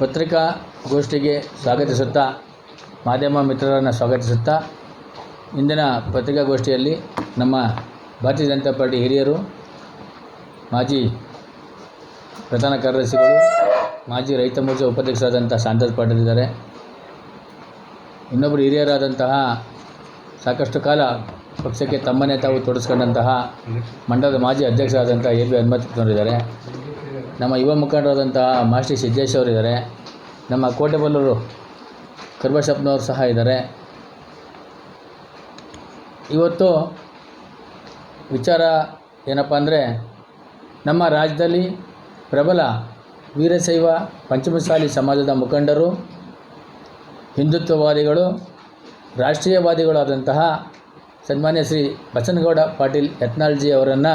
ಪತ್ರಿಕಾಗೋಷ್ಠಿಗೆ ಸ್ವಾಗತಿಸುತ್ತಾ, ಮಾಧ್ಯಮ ಮಿತ್ರರನ್ನು ಸ್ವಾಗತಿಸುತ್ತಾ, ಇಂದಿನ ಪತ್ರಿಕಾಗೋಷ್ಠಿಯಲ್ಲಿ ನಮ್ಮ ಭಾರತೀಯ ಜನತಾ ಪಾರ್ಟಿ ಹಿರಿಯರು, ಮಾಜಿ ಪ್ರಧಾನ ಕಾರ್ಯದರ್ಶಿಗಳು, ಮಾಜಿ ರೈತ ಮೋರ್ಚಾ ಉಪಾಧ್ಯಕ್ಷರಾದಂಥ ಶಾಂತರಾಜ್ ಪಾಟೀಲ್ ಇದ್ದಾರೆ. ಇನ್ನೊಬ್ಬರು ಹಿರಿಯರಾದಂತಹ ಸಾಕಷ್ಟು ಕಾಲ ಪಕ್ಷಕ್ಕೆ ತಮ್ಮನ್ನೇ ತಾವು ತೊಡಸ್ಕೊಂಡಂತಹ ಮಂಡಲದ ಮಾಜಿ ಅಧ್ಯಕ್ಷರಾದಂಥ ಎ ಬಿ ಹನುಮಂತನವರಿದ್ದಾರೆ ನಮ್ಮ ಯುವ ಮುಖಂಡರಾದಂತಹ ಮಾಸ್ಟಿ ಸಿದ್ದೇಶ್ ಅವರಿದ್ದಾರೆ ನಮ್ಮ ಕೋಟೆಬಲ್ಲೂರು ಕರ್ಬಶಪ್ನವರು ಸಹ ಇದ್ದಾರೆ. ಇವತ್ತು ವಿಚಾರ ಏನಪ್ಪ ಅಂದರೆ, ನಮ್ಮ ರಾಜ್ಯದಲ್ಲಿ ಪ್ರಬಲ ವೀರಶೈವ ಪಂಚಮಸಾಲಿ ಸಮಾಜದ ಮುಖಂಡರು, ಹಿಂದುತ್ವವಾದಿಗಳು, ರಾಷ್ಟ್ರೀಯವಾದಿಗಳಾದಂತಹ ಸನ್ಮಾನ್ಯ ಶ್ರೀ ಬಸನಗೌಡ ಪಾಟೀಲ್ ಯತ್ನಾಳ್ಜಿ ಅವರನ್ನು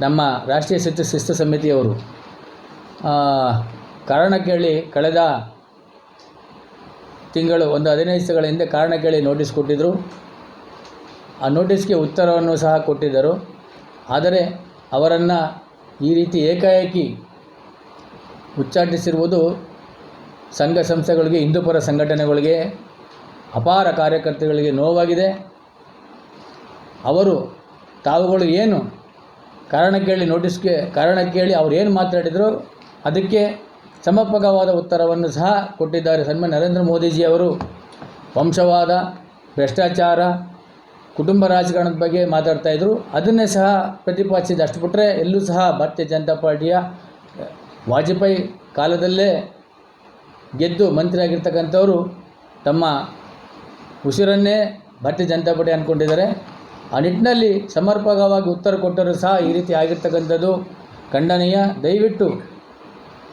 ನಮ್ಮ ರಾಷ್ಟ್ರೀಯ ಶಿಸ್ತು ಶಿಸ್ತು ಸಮಿತಿಯವರು ಕಾರಣ ಕೇಳಿ ಕಳೆದ ತಿಂಗಳು, ಒಂದು ಹದಿನೈದು ದಿವಸಗಳ ಹಿಂದೆ ಕಾರಣ ಕೇಳಿ ನೋಟಿಸ್ ಕೊಟ್ಟಿದ್ದರು ಆ ನೋಟಿಸ್ಗೆ ಉತ್ತರವನ್ನು ಸಹ ಕೊಟ್ಟಿದ್ದರು. ಆದರೆ ಅವರನ್ನು ಈ ರೀತಿ ಏಕಾಏಕಿ ಉಚ್ಚಾಟಿಸಿರುವುದು ಸಂಘ ಸಂಸ್ಥೆಗಳಿಗೆ, ಹಿಂದೂಪರ ಸಂಘಟನೆಗಳಿಗೆ, ಅಪಾರ ಕಾರ್ಯಕರ್ತಗಳಿಗೆ ನೋವಾಗಿದೆ. ಅವರು ತಾವುಗಳು ಏನು ಕಾರಣ ಕೇಳಿ ನೋಟಿಸ್ಗೆ, ಕಾರಣ ಕೇಳಿ ಅವ್ರು ಏನು ಮಾತಾಡಿದರು ಅದಕ್ಕೆ ಸಮರ್ಪಕವಾದ ಉತ್ತರವನ್ನು ಸಹ ಕೊಟ್ಟಿದ್ದಾರೆ ಸನ್ಮಾನ್ಯ ನರೇಂದ್ರ ಮೋದಿಜಿ ಅವರು. ವಂಶವಾದ, ಭ್ರಷ್ಟಾಚಾರ, ಕುಟುಂಬ ರಾಜಕಾರಣದ ಬಗ್ಗೆ ಮಾತಾಡ್ತಾ ಇದ್ದರು ಅದನ್ನೇ ಸಹ ಪ್ರತಿಪಾದಿಸಿದ ಅಷ್ಟು ಬಿಟ್ಟರೆ ಎಲ್ಲೂ ಸಹ ಭಾರತೀಯ ಜನತಾ ಪಾರ್ಟಿಯ, ವಾಜಪೇಯಿ ಕಾಲದಲ್ಲೇ ಗೆದ್ದು ಮಂತ್ರಿ ಆಗಿರ್ತಕ್ಕಂಥವರು ತಮ್ಮ ಉಸಿರನ್ನೇ ಭಾರತೀಯ ಜನತಾ ಪಾರ್ಟಿ ಅಂದ್ಕೊಂಡಿದ್ದಾರೆ. ಆ ನಿಟ್ಟಿನಲ್ಲಿ ಸಮರ್ಪಕವಾಗಿ ಉತ್ತರ ಕೊಟ್ಟರೂ ಸಹ ಈ ರೀತಿ ಆಗಿರ್ತಕ್ಕಂಥದ್ದು ಖಂಡನೀಯ. ದಯವಿಟ್ಟು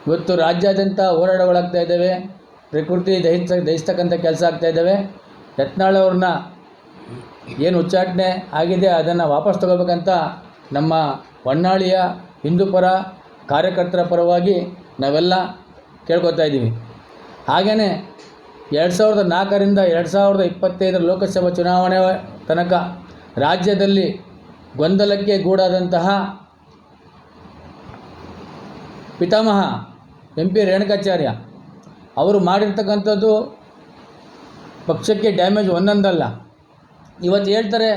ಇವತ್ತು ರಾಜ್ಯಾದ್ಯಂತ ಹೋರಾಟಗಳಾಗ್ತಾ ಇದ್ದಾವೆ. ಪ್ರಕೃತಿ ದಹಿಸ ದಹಿಸ್ತಕ್ಕಂಥ ಕೆಲಸ ಆಗ್ತಾ ಇದ್ದಾವೆ. ಯತ್ನಾಳ್ ಅವ್ರನ್ನ ಏನು ಉಚ್ಚಾಟನೆ ಆಗಿದೆ ಅದನ್ನು ವಾಪಸ್ ತಗೋಬೇಕಂತ ನಮ್ಮ ಹೊನ್ನಾಳಿಯ ಹಿಂದೂಪರ ಕಾರ್ಯಕರ್ತರ ಪರವಾಗಿ ನಾವೆಲ್ಲ ಕೇಳ್ಕೊತಾ ಇದ್ದೀವಿ. ಹಾಗೆಯೇ ಎರಡು ಸಾವಿರದ ನಾಲ್ಕರಿಂದ ಎರಡು ಸಾವಿರದ ಇಪ್ಪತ್ತೈದರ ಲೋಕಸಭಾ ಚುನಾವಣೆ ತನಕ ರಾಜ್ಯದಲ್ಲಿ ಗೊಂದಲಕ್ಕೆ ಗೂಡಾದಂತಹ ಪಿತಾಮಹ ಎಂ ಪಿ ರೇಣುಕಾಚಾರ್ಯ, ಅವರು ಮಾಡಿರ್ತಕ್ಕಂಥದ್ದು ಪಕ್ಷಕ್ಕೆ ಡ್ಯಾಮೇಜ್ ಒಂದೊಂದಲ್ಲ. ಇವತ್ತು ಹೇಳ್ತಾರೆ,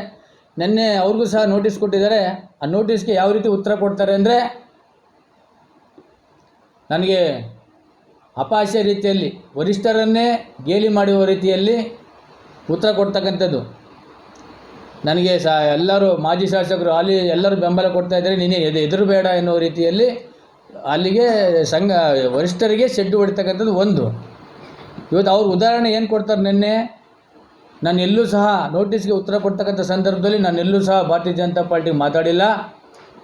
ನಿನ್ನೆ ಅವ್ರಿಗೂ ಸಹ ನೋಟಿಸ್ ಕೊಟ್ಟಿದ್ದಾರೆ, ಆ ನೋಟಿಸ್ಗೆ ಯಾವ ರೀತಿ ಉತ್ತರ ಕೊಡ್ತಾರೆ ಅಂದರೆ, ನನಗೆ ಅಪಾಶ ರೀತಿಯಲ್ಲಿ, ವರಿಷ್ಠರನ್ನೇ ಗೇಲಿ ಮಾಡುವ ರೀತಿಯಲ್ಲಿ ಉತ್ತರ ಕೊಡ್ತಕ್ಕಂಥದ್ದು. ನನಗೆ ಸಹ ಎಲ್ಲರೂ ಮಾಜಿ ಶಾಸಕರು ಅಲ್ಲಿ ಎಲ್ಲರೂ ಬೆಂಬಲ ಕೊಡ್ತಾ ಇದ್ದಾರೆ, ನೀನೇ ಎದು, ಎದುರು ಬೇಡ ಎನ್ನುವ ರೀತಿಯಲ್ಲಿ ಅಲ್ಲಿಗೆ ಸಂಘ, ವರಿಷ್ಠರಿಗೆ ಶೆಡ್ಡು ಹೊಡಿತಕ್ಕಂಥದ್ದು ಒಂದು. ಇವತ್ತು ಅವ್ರು ಉದಾಹರಣೆ ಏನು ಕೊಡ್ತಾರೆ ನಿನ್ನೆ? ನಾನು ಎಲ್ಲೂ ಸಹ ನೋಟಿಸ್ಗೆ ಉತ್ತರ ಕೊಡ್ತಕ್ಕಂಥ ಸಂದರ್ಭದಲ್ಲಿ ನಾನು ಎಲ್ಲೂ ಸಹ ಭಾರತೀಯ ಜನತಾ ಪಾರ್ಟಿಗೆ ಮಾತಾಡಿಲ್ಲ.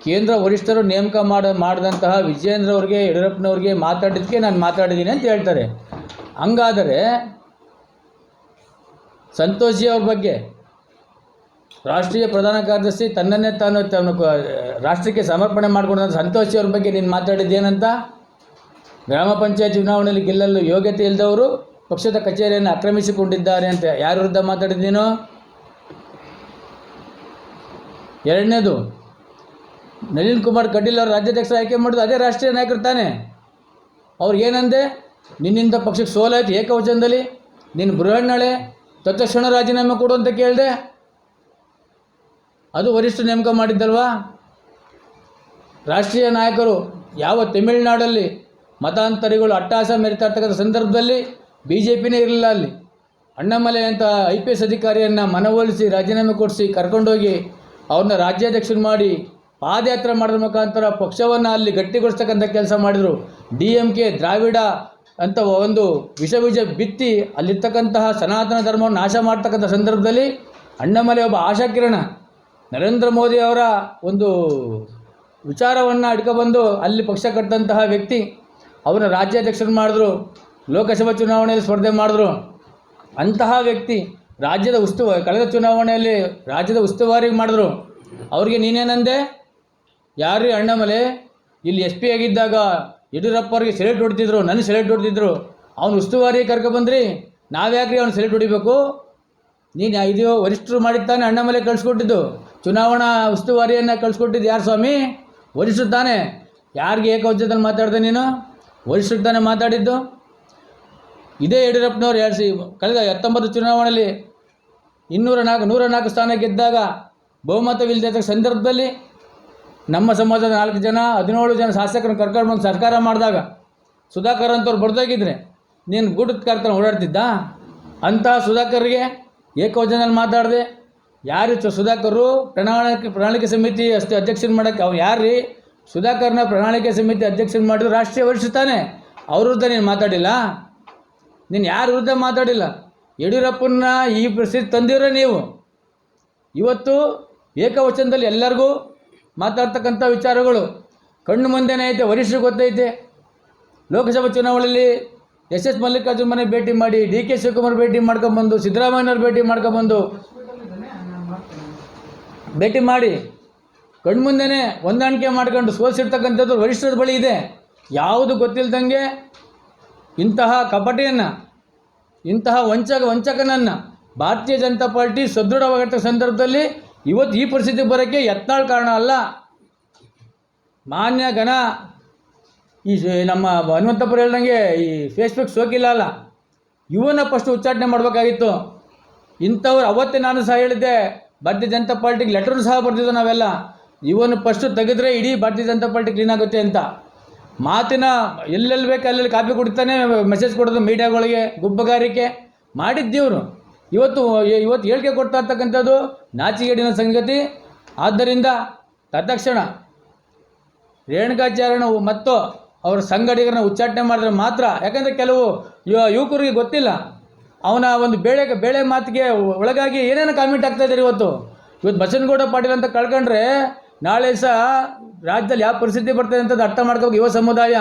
ಕೇಂದ್ರ ವರಿಷ್ಠರು ನೇಮಕ ಮಾಡ, ಮಾಡಿದಂತಹ ವಿಜಯೇಂದ್ರ ಅವ್ರಿಗೆ, ಯಡಿಯೂರಪ್ಪನವ್ರಿಗೆ ಮಾತಾಡಿದ್ದಕ್ಕೆ ನಾನು ಮಾತಾಡಿದ್ದೀನಿ ಅಂತ ಹೇಳ್ತಾರೆ. ಹಂಗಾದರೆ ಸಂತೋಷಿ ಅವ್ರ ಬಗ್ಗೆ ರಾಷ್ಟ್ರೀಯ ಪ್ರಧಾನ ಕಾರ್ಯದರ್ಶಿ ತನ್ನನ್ನೇ ತಾನು ತನ್ನ ರಾಷ್ಟ್ರಕ್ಕೆ ಸಮರ್ಪಣೆ ಮಾಡಿಕೊಂಡ ಸಂತೋಷಿ ಅವ್ರ ಬಗ್ಗೆ ನೀನು ಮಾತಾಡಿದ್ದೇನಂತ? ಗ್ರಾಮ ಪಂಚಾಯತ್ ಚುನಾವಣೆಯಲ್ಲಿ ಗೆಲ್ಲಲು ಯೋಗ್ಯತೆ ಇಲ್ಲದವರು ಪಕ್ಷದ ಕಚೇರಿಯನ್ನು ಆಕ್ರಮಿಸಿಕೊಂಡಿದ್ದಾರೆ ಅಂತ ಯಾರ ವಿರುದ್ಧ ಮಾತಾಡಿದ್ದೀನೋ? ಎರಡನೇದು, ನಳಿನ್ ಕುಮಾರ್ ಕಟೀಲ್ ಅವರು ರಾಜ್ಯಾಧ್ಯಕ್ಷ ಆಯ್ಕೆ ಮಾಡೋದು ಅದೇ ರಾಷ್ಟ್ರೀಯ ನಾಯಕರು ತಾನೆ? ಅವ್ರು ಏನಂದೆ? ನಿನ್ನಿಂದ ಪಕ್ಷಕ್ಕೆ ಸೋಲಾಯಿತು ಏಕವಚನದಲ್ಲಿ? ನಿನ್ನ ಬೃಹಣ್ಣಳೆ ತತ್ಕ್ಷಣ ರಾಜೀನಾಮೆ ಕೊಡು ಅಂತ ಕೇಳಿದೆ? ಅದು ವರಿಷ್ಠ ನೇಮಕ ಮಾಡಿದ್ದಲ್ವಾ? ರಾಷ್ಟ್ರೀಯ ನಾಯಕರು ಯಾವ ತಮಿಳುನಾಡಲ್ಲಿ ಮತಾಂತರಿಗಳು ಅಟ್ಟಾಸ ಮೆರಿತಾ ಇರ್ತಕ್ಕಂಥ ಸಂದರ್ಭದಲ್ಲಿ ಬಿ ಜೆ ಪಿನೇ ಇರಲಿಲ್ಲ ಅಲ್ಲಿ. ಅಣ್ಣಾಮಲೆ ಅಂತ ಐ ಪಿ ಎಸ್ ಅಧಿಕಾರಿಯನ್ನು ಮನವೊಲಿಸಿ ರಾಜೀನಾಮೆ ಕೊಡಿಸಿ ಕರ್ಕೊಂಡೋಗಿ ಅವ್ರನ್ನ ರಾಜ್ಯಾಧ್ಯಕ್ಷರು ಮಾಡಿ ಪಾದಯಾತ್ರೆ ಮಾಡೋದ್ರ ಮುಖಾಂತರ ಪಕ್ಷವನ್ನು ಅಲ್ಲಿ ಗಟ್ಟಿಗೊಳಿಸ್ತಕ್ಕಂಥ ಕೆಲಸ ಮಾಡಿದರು. ಡಿ ಎಂ ಕೆ ದ್ರಾವಿಡ ಅಂತ ಒಂದು ವಿಷ ಬೀಜ ಬಿತ್ತಿ ಅಲ್ಲಿರ್ತಕ್ಕಂತಹ ಸನಾತನ ಧರ್ಮವನ್ನು ನಾಶ ಮಾಡ್ತಕ್ಕಂಥ ಸಂದರ್ಭದಲ್ಲಿ ಅಣ್ಣಮಲೆ ಒಬ್ಬ ಆಶಾಕಿರಣ. ನರೇಂದ್ರ ಮೋದಿ ಅವರ ಒಂದು ವಿಚಾರವನ್ನು ಅಡ್ಕೊಬಂದು ಅಲ್ಲಿ ಪಕ್ಷ ಕಟ್ಟಿದಂತಹ ವ್ಯಕ್ತಿ, ಅವರ ರಾಜ್ಯಾಧ್ಯಕ್ಷರು ಮಾಡಿದ್ರು, ಲೋಕಸಭಾ ಚುನಾವಣೆಯಲ್ಲಿ ಸ್ಪರ್ಧೆ ಮಾಡಿದ್ರು. ಅಂತಹ ವ್ಯಕ್ತಿ ರಾಜ್ಯದ ಉಸ್ತುವಾರಿ ಕಳೆದ ಚುನಾವಣೆಯಲ್ಲಿ ರಾಜ್ಯದ ಉಸ್ತುವಾರಿ ಮಾಡಿದ್ರು. ಅವ್ರಿಗೆ ನೀನೇನಂದೆ ಯಾರು ಅಣ್ಣಮಲೆ? ಇಲ್ಲಿ ಎಸ್ ಪಿ ಆಗಿದ್ದಾಗ ಯಡಿಯೂರಪ್ಪ ಅವ್ರಿಗೆ ಸೆಲೆಕ್ಟ್ ಹೊಡ್ತಿದ್ರು ನನ್ನ ಸೆಲೆಕ್ಟ್ ಹೊಡ್ತಿದ್ರು. ಅವ್ನು ಉಸ್ತುವಾರಿ ಕರ್ಕೊಬಂದ್ರಿ ನಾವ್ಯಾಕ್ರಿ ಅವ್ನು ಸೆಲೆಕ್ಟ್ ಹೊಡಿಬೇಕು? ನೀನು ಇದು ವರಿಷ್ಠರು ಮಾಡಿದ್ದಾನೆ ಅಣ್ಣಮಲೆ ಕಳಿಸ್ಕೊಟ್ಟಿದ್ದು. ಚುನಾವಣಾ ಉಸ್ತುವಾರಿಯನ್ನು ಕಳಿಸ್ಕೊಟ್ಟಿದ್ದು ಯಾರು ಸ್ವಾಮಿ? ವರಿಸುತ್ತಾನೆ ತಾನೇ. ಯಾರಿಗೆ ಏಕವಚನದಲ್ಲಿ ಮಾತಾಡ್ದೆ ನೀನು? ವರಿಸುತ್ತಾನೆ ತಾನೇ ಮಾತಾಡಿದ್ದು? ಇದೇ ಯಡಿಯೂರಪ್ಪನವ್ರು ಎರಡು ಸಿ, ಕಳೆದ ಹತ್ತೊಂಬತ್ತು ಚುನಾವಣೆಯಲ್ಲಿ ಇನ್ನೂರ ನಾಲ್ಕು, ನೂರ ನಾಲ್ಕು ಸ್ಥಾನ ಗೆದ್ದಾಗ ಬಹುಮತವಿಲ್ಲದ ಸಂದರ್ಭದಲ್ಲಿ ನಮ್ಮ ಸಮಾಜದ ನಾಲ್ಕು ಜನ, ಹದಿನೇಳು ಜನ ಶಾಸಕರನ್ನು ಕರ್ಕೊಂಡು ಬಂದು ಸರ್ಕಾರ ಮಾಡಿದಾಗ ಸುಧಾಕರ್ ಅಂತವ್ರು ಬರ್ದಾಗಿದ್ದರೆ ನೀನು ಗೂಟದ ಕರ್ಕೊಂಡು ಓಡಾಡ್ತಿದ್ದ? ಅಂತಹ ಸುಧಾಕರ್ಗೆ ಏಕವಚನಲ್ಲಿ ಮಾತಾಡಿದೆ ಯಾರು ಸುಧಾಕರು? ಪ್ರಣಾಳಿಕೆ ಪ್ರಣಾಳಿಕೆ ಸಮಿತಿ ಅಷ್ಟೇ ಅಧ್ಯಕ್ಷನ ಮಾಡೋಕ್ಕೆ ಅವ್ನು ಯಾರು ರೀ ಸುಧಾಕರ್ನ ಪ್ರಣಾಳಿಕೆ ಸಮಿತಿ ಅಧ್ಯಕ್ಷನ ಮಾಡಿದ್ರು ರಾಷ್ಟ್ರೀಯ ವರಿಷ್ಠ ತಾನೆ. ಅವ್ರ ವಿರುದ್ಧ ನೀನು ಮಾತಾಡಿಲ್ಲ? ನೀನು ಯಾರ ವಿರುದ್ಧ ಮಾತಾಡಿಲ್ಲ? ಯಡಿಯೂರಪ್ಪನ ಈ ಪರಿಸ್ಥಿತಿ ತಂದಿರೋ ನೀವು. ಇವತ್ತು ಏಕವಚನದಲ್ಲಿ ಎಲ್ಲರಿಗೂ ಮಾತಾಡ್ತಕ್ಕಂಥ ವಿಚಾರಗಳು. ಕಣ್ಣು ಮುಂದೆನೇ ಐತೆ, ವರಿಷ್ಠರು ಗೊತ್ತೈತೆ. ಲೋಕಸಭಾ ಚುನಾವಣೆಯಲ್ಲಿ ಎಸ್ ಎಸ್ ಮಲ್ಲಿಕಾರ್ಜುನ ಮನೆ ಭೇಟಿ ಮಾಡಿ, ಡಿ ಕೆ ಶಿವಕುಮಾರ್ ಭೇಟಿ ಮಾಡ್ಕೊಂಬಂದು, ಸಿದ್ದರಾಮಯ್ಯನವ್ರು ಭೇಟಿ ಮಾಡ್ಕೊಂಬಂದು ಭೇಟಿ ಮಾಡಿ, ಕಣ್ಮುಂದೆನೇ ಹೊಂದಾಣಿಕೆ ಮಾಡ್ಕೊಂಡು ಸೋಸಿರ್ತಕ್ಕಂಥದ್ದು ವರಿಷ್ಠರ ಬಳಿ ಇದೆ. ಯಾವುದು ಗೊತ್ತಿಲ್ದಂಗೆ ಇಂತಹ ಕಪಟಿಯನ್ನು, ಇಂತಹ ವಂಚಕ, ವಂಚಕನನ್ನು ಭಾರತೀಯ ಜನತಾ ಪಾರ್ಟಿ ಸದೃಢವಾಗಿರ್ತಕ್ಕ ಸಂದರ್ಭದಲ್ಲಿ ಇವತ್ತು ಈ ಪರಿಸ್ಥಿತಿ ಬರೋಕ್ಕೆ ಎತ್ನಾಳ್ ಕಾರಣ ಅಲ್ಲ. ಮಾನ್ಯ ಘನ ಈ ನಮ್ಮ ಹನುಮಂತಪುರ ಹೇಳ್ದಂಗೆ ಈ ಫೇಸ್ಬುಕ್ ಸೋಕಿಲ್ಲ ಅಲ್ಲ. ಇವನ್ನ ಫಸ್ಟ್ ಉಚ್ಚಾಟನೆ ಮಾಡಬೇಕಾಗಿತ್ತು. ಇಂಥವ್ರು ಅವತ್ತೇ ನಾನು ಸಹ ಹೇಳಿದ್ದೆ ಭಾರತೀಯ ಜನತಾ ಪಾರ್ಟಿಗೆ ಲೆಟರ್ ಸಹ ಬರ್ತಿದ್ದೆವು ನಾವೆಲ್ಲ. ಇವನು ಫಸ್ಟು ತೆಗೆದ್ರೆ ಇಡೀ ಭಾರತೀಯ ಜನತಾ ಪಾರ್ಟಿ ಕ್ಲೀನ್ ಆಗುತ್ತೆ ಅಂತ. ಮಾತಿನ ಎಲ್ಲೆಲ್ಲಿ ಬೇಕು ಅಲ್ಲೆಲ್ಲಿ ಕಾಪಿ ಕೊಡ್ತಾನೆ ಮೆಸೇಜ್ ಕೊಡೋದು ಮೀಡಿಯಾಗಳಿಗೆ ಗುಬ್ಬಗಾರಿಕೆ ಮಾಡಿದ್ದೀವ್ರು ಇವತ್ತು ಇವತ್ತು ಹೇಳಿಕೆ ಕೊಡ್ತಾ ಇರ್ತಕ್ಕಂಥದ್ದು ನಾಚಿಗೇಡಿನ ಸಂಗತಿ. ಆದ್ದರಿಂದ ತತ್ಕ್ಷಣ ರೇಣುಕಾಚಾರ್ಯನ ಮತ್ತು ಅವರ ಸಂಘಟಕರನ್ನ ಉಚ್ಚಾಟನೆ ಮಾಡಿದ್ರೆ ಮಾತ್ರ. ಯಾಕಂದರೆ ಕೆಲವು ಯುವ ಯುವಕರಿಗೆ ಗೊತ್ತಿಲ್ಲ. ಅವನ ಒಂದು ಬೇಳೆ ಬೇಳೆ ಮಾತಿಗೆ ಒಳಗಾಗಿ ಏನೇನು ಕಾಮೆಂಟ್ ಆಗ್ತಾ ಇದ್ದಾರೆ ಇವತ್ತು. ಇವತ್ತು ಬಸನಗೌಡ ಪಾಟೀಲ್ ಅಂತ ಕಳ್ಕೊಂಡ್ರೆ ನಾಳೆ ಸಹ ರಾಜ್ಯದಲ್ಲಿ ಯಾವ ಪರಿಸ್ಥಿತಿ ಬರ್ತದೆ ಅಂತ ಅರ್ಥ ಮಾಡ್ಕೋಬೇಕು ಯುವ ಸಮುದಾಯ.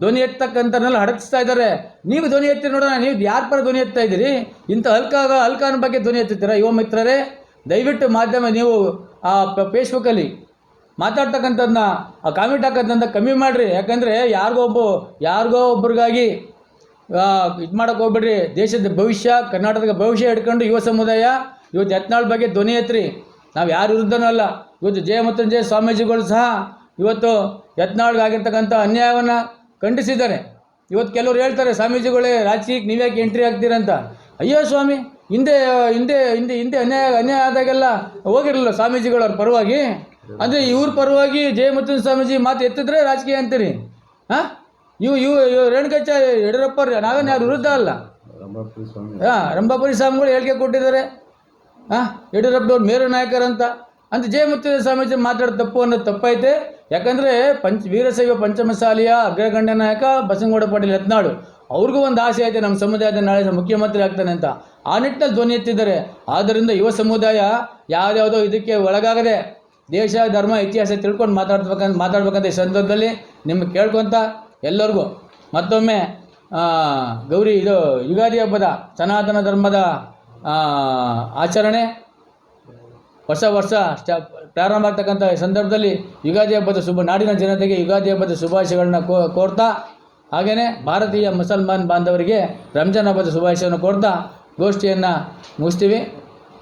ಧ್ವನಿ ಎತ್ತಕ್ಕಂಥನ್ನೆಲ್ಲ ಹಡಗಿಸ್ತಾ ಇದ್ದಾರೆ. ನೀವು ಧ್ವನಿ ಎತ್ತಿ ನೋಡೋಣ, ನೀವು ಯಾರ ಪರ ಧ್ವನಿ ಎತ್ತಾ ಇದ್ದೀರಿ? ಇಂಥ ಹಲ್ಕ ಅಲ್ಕಾನ ಬಗ್ಗೆ ಧ್ವನಿ ಎತ್ತುತ್ತೀರಾ ಯುವ ಮಿತ್ರರೇ, ದಯವಿಟ್ಟು ಮಾಧ್ಯಮ, ನೀವು ಆ ಫೇಸ್ಬುಕ್ಕಲ್ಲಿ ಮಾತಾಡ್ತಕ್ಕಂಥದ್ದನ್ನ ಆ ಕಾಮೆಂಟ್ ಹಾಕೋದನ್ನ ಕಮ್ಮಿ ಮಾಡಿರಿ. ಯಾಕಂದರೆ ಯಾರಿಗೋ ಒಬ್ಬ, ಯಾರಿಗೋ ಒಬ್ರಿಗಾಗಿ ಇದು ಮಾಡೋಕೆ ಹೋಗ್ಬೇಡ್ರಿ. ದೇಶದ ಭವಿಷ್ಯ, ಕರ್ನಾಟಕದ ಭವಿಷ್ಯ ಹಿಡ್ಕೊಂಡು ಯುವ ಸಮುದಾಯ, ಇವತ್ತು ಯತ್ನಾಳ್ ಬಗ್ಗೆ ಧ್ವನಿ ಎತ್ರಿ. ನಾವು ಯಾರು ವಿರುದ್ಧನೂ ಅಲ್ಲ. ಇವತ್ತು ಜಯ ಮೃತ್ಯುಂಜಯ ಸ್ವಾಮೀಜಿಗಳು ಸಹ ಇವತ್ತು ಯತ್ನಾಳ್ಗೆ ಆಗಿರ್ತಕ್ಕಂಥ ಅನ್ಯಾಯವನ್ನು ಖಂಡಿಸಿದ್ದಾರೆ. ಇವತ್ತು ಕೆಲವರು ಹೇಳ್ತಾರೆ, ಸ್ವಾಮೀಜಿಗಳೇ, ರಾಜಕೀಯಕ್ಕೆ ನೀವ್ಯಾಕೆ ಎಂಟ್ರಿ ಆಗ್ತೀರಂತ ಅಯ್ಯೋ ಸ್ವಾಮಿ, ಹಿಂದೆ ಹಿಂದೆ ಹಿಂದೆ ಹಿಂದೆ ಅನ್ಯಾಯ ಅನ್ಯಾಯ ಆದಾಗೆಲ್ಲ ಹೋಗಿರಲಿಲ್ಲ ಸ್ವಾಮೀಜಿಗಳವ್ರ ಪರವಾಗಿ. ಅಂದರೆ ಇವ್ರ ಪರವಾಗಿ ಜಯ ಮೃತ್ಯುಂಜಯ ಸ್ವಾಮೀಜಿ ಮಾತು ಎತ್ತಿದ್ರೆ ರಾಜಕೀಯ ಅಂತೀರಿ. ಹಾಂ ಇವು ಇವು ಇವು ರೇಣುಕಾಚ ಯಡಿಯೂರಪ್ಪ ನಾವೇನು ಯಾರು ವಿರುದ್ಧ ಅಲ್ಲ. ಹಾಂ ರಂಭಾಪುರಿ ಸ್ವಾಮಿಗಳು ಹೇಳಿಕೆ ಕೊಟ್ಟಿದ್ದಾರೆ. ಹಾಂ ಯಡಿಯೂರಪ್ಪನವ್ರು ಮೇರು ನಾಯಕರಂತ. ಅಂತ ಜಯ ಮೃತ್ಯುಂಜಯ ಸ್ವಾಮೀಜಿ ಮಾತಾಡೋ ತಪ್ಪು ಅನ್ನೋದು ತಪ್ಪೈತೆ. ಯಾಕಂದರೆ ಪಂಚ ವೀರಶೈವ ಪಂಚಮಸಾಲಿಯ ಅಗ್ರಗಣ್ಯ ನಾಯಕ ಬಸನಗೌಡ ಪಾಟೀಲ್ ಯತ್ನಾಳು ಅವ್ರಿಗೂ ಒಂದು ಆಸೆ ಐತೆ ನಮ್ಮ ಸಮುದಾಯದ ನಾಳೆ ಮುಖ್ಯಮಂತ್ರಿ ಆಗ್ತಾನೆ ಅಂತ. ಆ ನಿಟ್ಟಿನಲ್ಲಿ ಧ್ವನಿ ಎತ್ತಿದ್ದಾರೆ. ಆದ್ದರಿಂದ ಯುವ ಸಮುದಾಯ ಯಾವ್ದಾವುದೋ ಇದಕ್ಕೆ ಒಳಗಾಗದೆ ದೇಶ ಧರ್ಮ ಇತಿಹಾಸ ತಿಳ್ಕೊಂಡು ಮಾತಾಡ್ಬೇಕಂತ ಮಾತಾಡ್ಬೇಕಂತ ಈ ಸಂದರ್ಭದಲ್ಲಿ ನಿಮ್ಗೆ ಕೇಳ್ಕೊತ ಎಲ್ಲರಿಗೂ ಮತ್ತೊಮ್ಮೆ ಗೌರಿ ಇದು ಯುಗಾದಿ ಹಬ್ಬದ ಸನಾತನ ಧರ್ಮದ ಆಚರಣೆ ಹೊಸ ವರ್ಷ ಪ್ರಾರಂಭ ಆಗ್ತಕ್ಕಂಥ ಸಂದರ್ಭದಲ್ಲಿ ಯುಗಾದಿ ಹಬ್ಬದ ಶುಭ, ನಾಡಿನ ಜನತೆಗೆ ಯುಗಾದಿ ಹಬ್ಬದ ಶುಭಾಶಯಗಳನ್ನು ಕೋರ್ತಾ ಹಾಗೆಯೇ ಭಾರತೀಯ ಮುಸಲ್ಮಾನ್ ಬಾಂಧವರಿಗೆ ರಂಜಾನ್ ಹಬ್ಬದ ಶುಭಾಶಯವನ್ನು ಕೋರ್ತಾ ಗೋಷ್ಠಿಯನ್ನು ಮುಗಿಸ್ತೀವಿ.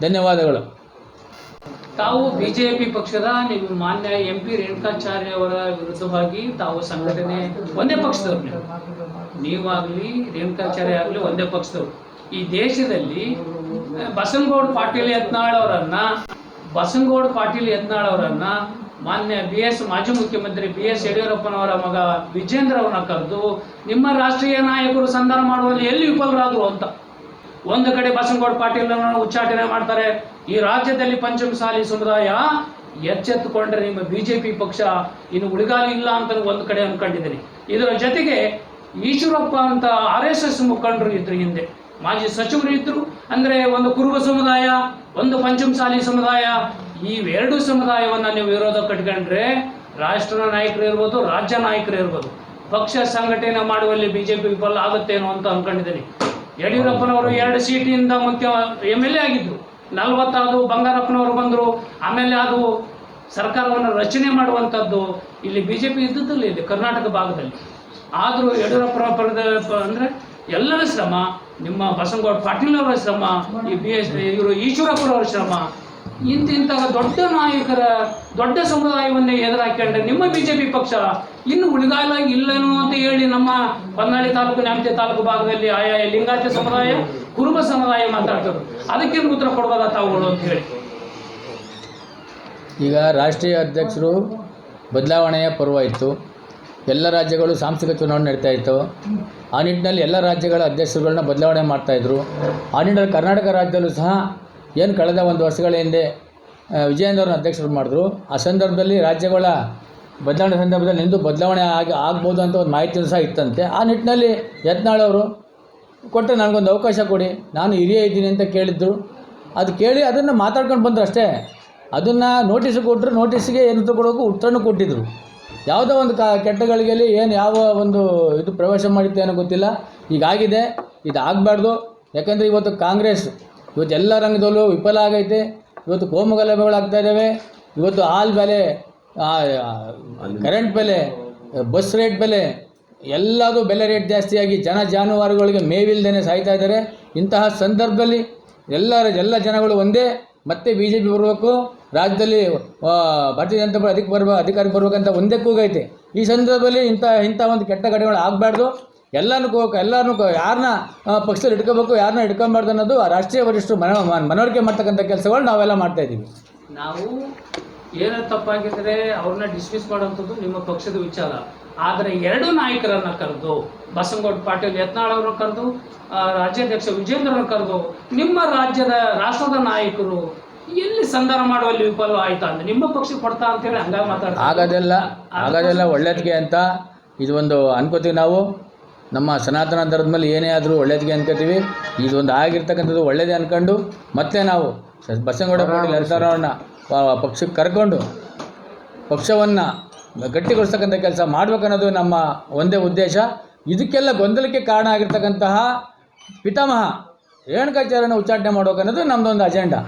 ಧನ್ಯವಾದಗಳು. ತಾವು ಬಿಜೆಪಿ ಪಕ್ಷದ ನಿಮ್ಮ ಮಾನ್ಯ ಎಂ ಪಿ ರೇಣುಕಾಚಾರ್ಯ ಅವರ ವಿರುದ್ಧವಾಗಿ ತಾವು ಸಂಘಟನೆ ಒಂದೇ ಪಕ್ಷದವ್ರು ನೀವು. ನೀವಾಗ್ಲಿ, ರೇಣುಕಾಚಾರ್ಯ ಆಗಲಿ ಒಂದೇ ಪಕ್ಷದವ್ರು ಈ ದೇಶದಲ್ಲಿ, ಬಸನಗೌಡ ಪಾಟೀಲ್ ಯತ್ನಾಳ್ ಅವರನ್ನ, ಬಸನಗೌಡ ಪಾಟೀಲ್ ಯತ್ನಾಳ್ ಅವರನ್ನ ಮಾನ್ಯ ಬಿ ಎಸ್ ಮಾಜಿ ಮುಖ್ಯಮಂತ್ರಿ ಬಿ ಎಸ್ ಯಡಿಯೂರಪ್ಪನವರ ಮಗ ವಿಜೇಂದ್ರ ಅವರನ್ನ ಕರೆದು, ನಿಮ್ಮ ರಾಷ್ಟ್ರೀಯ ನಾಯಕರು ಸಂಧಾನ ಮಾಡುವಲ್ಲಿ ಎಲ್ಲಿ ವಿಫಲರಾದ್ರು ಅಂತ ಒಂದು ಕಡೆ ಬಸನಗೌಡ ಪಾಟೀಲ್ ಉಚ್ಚಾಟನೆ ಮಾಡ್ತಾರೆ. ಈ ರಾಜ್ಯದಲ್ಲಿ ಪಂಚಮಸಾಲಿ ಸಮುದಾಯ ಎಚ್ಚೆತ್ತುಕೊಂಡ್ರೆ ನಿಮ್ಮ ಬಿಜೆಪಿ ಪಕ್ಷ ಇನ್ನು ಉಳಿಗಾಲ ಇಲ್ಲ ಅಂತ ಒಂದು ಕಡೆ ಅನ್ಕೊಂಡಿದ್ದೀನಿ. ಇದರ ಜೊತೆಗೆ ಈಶ್ವರಪ್ಪ ಅಂತ ಆರ್ ಎಸ್ ಎಸ್ ಮುಖಂಡರು ಇದ್ರು ಹಿಂದೆ. ಮಾಜಿ ಸಚಿವರು ಇದ್ರು. ಅಂದ್ರೆ ಒಂದು ಕುರುಬ ಸಮುದಾಯ, ಒಂದು ಪಂಚಮಸಾಲಿ ಸಮುದಾಯ ಇವೆರಡು ಸಮುದಾಯವನ್ನ ನೀವು ವಿರೋಧ ಕಟ್ಕೊಂಡ್ರೆ ರಾಷ್ಟ್ರ ನಾಯಕರು ಇರ್ಬೋದು, ರಾಜ್ಯ ನಾಯಕರು ಇರ್ಬೋದು. ಪಕ್ಷ ಸಂಘಟನೆ ಮಾಡುವಲ್ಲಿ ಬಿಜೆಪಿ ವಿಫಲ ಆಗುತ್ತೇನೋ ಅಂತ ಅನ್ಕೊಂಡಿದ್ದೀನಿ. ಯಡಿಯೂರಪ್ಪನವರು ಎರಡು ಸೀಟಿನಿಂದ ಮುಖ್ಯ ಎಂ ಎಲ್ ಎ ಆಗಿದ್ರು. ನಲ್ವತ್ತಾದು ಬಂಗಾರಪ್ಪನವರು ಬಂದರು. ಆಮೇಲೆ ಅದು ಸರ್ಕಾರವನ್ನು ರಚನೆ ಮಾಡುವಂಥದ್ದು ಇಲ್ಲಿ ಬಿ ಜೆ ಪಿ ಇಲ್ಲಿ ಕರ್ನಾಟಕ ಭಾಗದಲ್ಲಿ. ಆದರೂ ಯಡಿಯೂರಪ್ಪನ ಅಂದ್ರೆ ಎಲ್ಲರ ಶ್ರಮ, ನಿಮ್ಮ ಬಸನಗೌಡ ಪಾಟೀಲ್ ಅವರ ಶ್ರಮ, ಈ ಬಿ ಎಸ್ ಇವರು ಈಶ್ವರಪ್ಪನವರ ಶ್ರಮ ಇಂತಿಂತ ದೊಡ್ಡ ನಾಯಕರ, ದೊಡ್ಡ ಸಮುದಾಯವನ್ನೇ ಎದುರಾಕೊಂಡ್ರೆ ನಿಮ್ಮ ಬಿಜೆಪಿ ಪಕ್ಷ ಇನ್ನು ಉಳಿಗಾಲ ಇಲ್ಲೇನು ಅಂತ ಹೇಳಿ ನಮ್ಮ ಹೊನ್ನಾಳಿ ತಾಲೂಕು, ನ್ಯಾಮತಿ ತಾಲೂಕು ಭಾಗದಲ್ಲಿ ಆಯಾ ಲಿಂಗಾಯತ ಸಮುದಾಯ, ಕುರುಬ ಸಮುದಾಯ ಮಾತಾಡ್ತಾರೆ ಅದಕ್ಕೇನು ಉತ್ತರ ಕೊಡ್ಬೋದಾ ತಾವುಗಳು ಅಂತ ಹೇಳಿ. ಈಗ ರಾಷ್ಟ್ರೀಯ ಅಧ್ಯಕ್ಷರು ಬದಲಾವಣೆಯ ಪರ್ವ ಇತ್ತು. ಎಲ್ಲ ರಾಜ್ಯಗಳು ಸಾಂಸ್ಥಿಕ ಚುನಾವಣೆ ನಡೀತಾ ಇತ್ತು. ಆ ನಿಟ್ಟಿನಲ್ಲಿ ಎಲ್ಲ ರಾಜ್ಯಗಳ ಅಧ್ಯಕ್ಷರುಗಳನ್ನ ಬದಲಾವಣೆ ಮಾಡ್ತಾಯಿದ್ರು ಆ ನಿಟ್ಟಿನಲ್ಲಿ ಕರ್ನಾಟಕ ರಾಜ್ಯದಲ್ಲೂ ಸಹ ಏನು ಕಳೆದ ಒಂದು ವರ್ಷಗಳ ಹಿಂದೆ ಆ, ವಿಜಯೇಂದ್ರನ ಅಧ್ಯಕ್ಷರು ಮಾಡಿದ್ರು. ಆ ಸಂದರ್ಭದಲ್ಲಿ ರಾಜ್ಯಗಳ ಬದಲಾವಣೆ ಸಂದರ್ಭದಲ್ಲಿ ನಿಂದು ಬದಲಾವಣೆ ಆಗಿ ಆಗ್ಬೋದು ಅಂತ ಒಂದು ಮಾಹಿತಿಯೂ ಸಹ ಇತ್ತಂತೆ. ಆ ನಿಟ್ಟಿನಲ್ಲಿ ಯತ್ನಾಳವರು ಕೊಟ್ಟರೆ ಕೊಟ್ಟು ನನಗೊಂದು ಅವಕಾಶ ಕೊಡಿ ನಾನು ಹಿರಿಯ ಇದ್ದೀನಿ ಅಂತ ಕೇಳಿದ್ರು. ಅದು ಕೇಳಿ ಅದನ್ನು ಮಾತಾಡ್ಕೊಂಡು ಬಂದರು ಅಷ್ಟೇ. ಅದನ್ನು ನೋಟಿಸ್ ಕೊಟ್ಟರು ನೋಟಿಸ್ಗೆ ಏನು ಕೊಡೋಕು ಉತ್ತರನೂ ಕೊಟ್ಟಿದ್ದರು ಯಾವುದೋ ಒಂದು ಕ ಏನು ಯಾವ ಒಂದು ಇದು ಪ್ರವೇಶ ಮಾಡಿತ್ತು ಏನೋ ಗೊತ್ತಿಲ್ಲ. ಈಗಾಗಿದೆ ಇದು ಆಗಬಾರ್ದು ಯಾಕಂದರೆ ಇವತ್ತು ಕಾಂಗ್ರೆಸ್ ಇವತ್ತು ಎಲ್ಲ ರಂಗದಲ್ಲೂ ವಿಫಲ ಆಗೈತೆ. ಇವತ್ತು ಕೋಮು ಗಲಭೆಗಳಾಗ್ತಾ ಇದ್ದಾವೆ ಇವತ್ತು ಹಾಲ್ ಬೆಲೆ ಕರೆಂಟ್ ಬೆಲೆ ಬಸ್ ರೇಟ್ ಬೆಲೆ, ಎಲ್ಲದೂ ಬೆಲೆ ರೇಟ್ ಜಾಸ್ತಿಯಾಗಿ ಜನ ಜಾನುವಾರುಗಳಿಗೆ ಮೇವಿಲ್ದೇನೆ ಸಾಯ್ತಾ ಇದ್ದಾರೆ ಇಂತಹ ಸಂದರ್ಭದಲ್ಲಿ ಎಲ್ಲರ, ಎಲ್ಲ ಜನಗಳು ಒಂದೇ, ಮತ್ತೆ ಬಿ ಜೆ ಪಿ ಬರಬೇಕು. ರಾಜ್ಯದಲ್ಲಿ ಭಾರತೀಯ ಜನತಾ ಪಾರ್ಟಿ ಅದಕ್ಕೆ ಬರ್ಬೇಕು ಅಧಿಕಾರಕ್ಕೆ ಬರಬೇಕಂತ ಒಂದೇ ಕೂಗೈತೆ. ಈ ಸಂದರ್ಭದಲ್ಲಿ ಇಂಥ ಇಂಥ ಒಂದು ಕೆಟ್ಟ ಘಟನೆಗಳು ಆಗಬಾರ್ದು. ಎಲ್ಲನೂ ಕೋ- ಯಾರನ್ನ ಪಕ್ಷದಲ್ಲಿ ಇಟ್ಕೋಬೇಕು ಯಾರನ್ನ ಇಟ್ಕೊಬಾರ್ದು ಅನ್ನೋದು ಆ ರಾಷ್ಟ್ರೀಯ ವರಿಷ್ಠರು ಮನ ಮನ- ಮನವರಿಕೆ ಮಾಡ್ತಕ್ಕಂಥ ಕೆಲಸಗಳು ನಾವೆಲ್ಲ ಮಾಡ್ತಾ ಇದ್ದೀವಿ. ನಾವು ಏನೋ ತಪ್ಪಾಗಿದ್ರೆ ಅವ್ರನ್ನ ಡಿಸ್ಮಿಸ್ ಮಾಡುವಂಥದ್ದು ನಿಮ್ಮ ಪಕ್ಷದ ವಿಚಾರ. ಆದರೆ ಎರಡು ನಾಯಕರನ್ನ ಕರೆದು ಬಸನಗೌಡ ಪಾಟೀಲ್ ಯತ್ನಾಳ್ ಅವರನ್ನು ಕರೆದು ರಾಜ್ಯಾಧ್ಯಕ್ಷ ವಿಜೇಂದ್ರನ ಕರೆದು ನಿಮ್ಮ ರಾಜ್ಯದ ರಾಷ್ಟ್ರದ ನಾಯಕರು ಎಲ್ಲಿ ಸಂಧಾನ ಮಾಡುವಲ್ಲಿ ವಿಫಲ ಆಯ್ತಾ ಅಂದ್ರೆ ನಿಮ್ಮ ಪಕ್ಷ ಕೊಡ್ತಾ ಅಂತೇಳಿ ಹಂಗಾಗಿ ಮಾತಾಡ್ತಾರೆ ಆಗೋದೆಲ್ಲ ಆಗೋದೆಲ್ಲ ಒಳ್ಳೇದಕ್ಕೆ ಅಂತ ಇದು ಒಂದು ಅನ್ಕೋತೀವಿ ನಾವು. ನಮ್ಮ ಸನಾತನ ಧರ್ಮದ ಮೇಲೆ ಏನೇ ಆದರೂ ಒಳ್ಳೇದಿಗೆ ಅನ್ಕೋತೀವಿ. ಇದೊಂದು ಆಗಿರ್ತಕ್ಕಂಥದ್ದು ಒಳ್ಳೇದೇ ಅಂದ್ಕೊಂಡು ಮತ್ತೆ ನಾವು ಬಸನಗೌಡ ಪಾಟೀಲ್ ನಿರ್ಧಾರವನ್ನು ಪಕ್ಷಕ್ಕೆ ಕರ್ಕೊಂಡು ಪಕ್ಷವನ್ನು ಗಟ್ಟಿಗೊಳಿಸ್ತಕ್ಕಂಥ ಕೆಲಸ ಮಾಡಬೇಕನ್ನೋದು ನಮ್ಮ ಒಂದೇ ಉದ್ದೇಶ. ಇದಕ್ಕೆಲ್ಲ ಗೊಂದಲಕ್ಕೆ ಕಾರಣ ಆಗಿರ್ತಕ್ಕಂತಹ ಪಿತಾಮಹ ರೇಣುಕಾಚಾರ್ಯನ ಉಚ್ಚಾಟನೆ ಮಾಡ್ಬೇಕನ್ನೋದು ನಮ್ಮದೊಂದು ಅಜೆಂಡಾ.